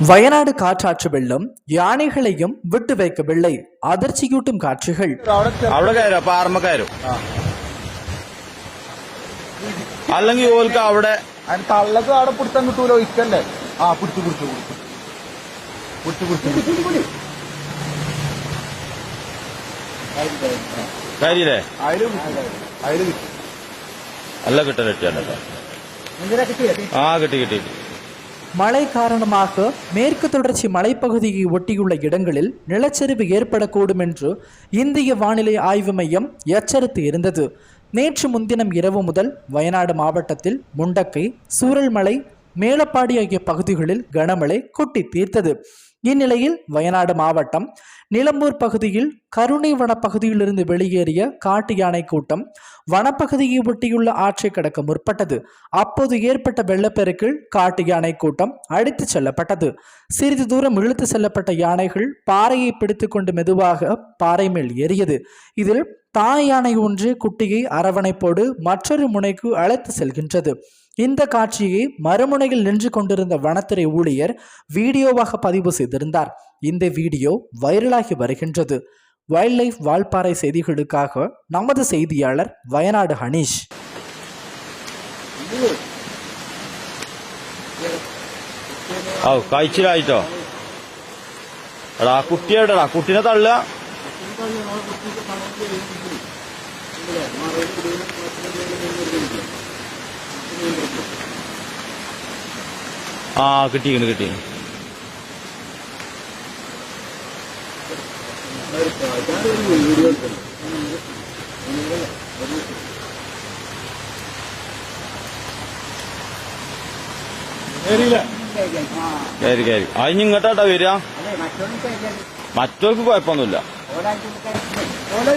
വയനാട് കാറ്റാറ്റ് വെള്ളം യാനകളെയും വിട്ടുവയ്ക്കവില്ലേ അതിർച്ചിയൂട്ടും കാഴ്ചകൾ. അവിടെ പാർമക്കാരും അല്ലെങ്കിൽ അവിടെ തള്ളക്ക് അവിടെ പിടുത്തം കിട്ടൂലോ ഇക്കല്ലേ ആ പിടിച്ചു പിടിച്ചു പിടിച്ചു. പിടിച്ചു അല്ല കിട്ടാൻ കിട്ടിയാണ് மழை காரணமாக மேற்கு தொடர்ச்சி மலைப்பகுதியை ஒட்டியுள்ள இடங்களில் நிலச்சரிவு ஏற்படக்கூடும் என்று இந்திய வானிலை ஆய்வு மையம் எச்சரித்து இருந்தது. நேற்று முன்தினம் இரவு முதல் வயநாடு மாவட்டத்தில் முண்டக்கை சூரல்மலை மேலப்பாடி ஆகிய பகுதிகளில் கனமழை கொட்டி தீர்த்தது. இந்நிலையில் வயநாடு மாவட்டம் நிலம்பூர் பகுதியில் கருணை வனப்பகுதியிலிருந்து வெளியேறிய காட்டு யானை கூட்டம் வனப்பகுதியை ஒட்டியுள்ள ஆற்றை கடக்க முற்பட்டது. அப்போது ஏற்பட்ட வெள்ளப்பெருக்கில் காட்டு யானை கூட்டம் அடித்துச் செல்லப்பட்டது. சிறிது தூரம் இழுத்து செல்லப்பட்ட யானைகள் பாறையை பிடித்துக்கொண்டு மெதுவாக பாறை மேல் ஏறியது. இதில் தாய் யானை ஒன்று குட்டியை அரவணைப்போடு மற்றொரு முனைக்கு அழைத்து செல்கின்றது. இந்த காட்சியை மறுமுனையில் நின்று கொண்டிருந்த வனத்துறை ஊழியர் வீடியோவாக பதிவு செய்திருந்தார். இந்த வீடியோ வைரலாகி வருகின்றது. வைல்ட் லைஃப் வால்பாறை செய்திகளுக்காக நமது செய்தியாளர் வயநாடு ஹனீஷ். 아우 까이치라이죠 라쿠티에다 라쿠티나 달라 ആ കിട്ടിയിട്ടുണ്ട് കിട്ടി കയറി കയറി അതിന് ഇങ്ങോട്ടാട്ടാ വരിക. മറ്റവർക്ക് കുഴപ്പമൊന്നുമില്ല. ഓരോ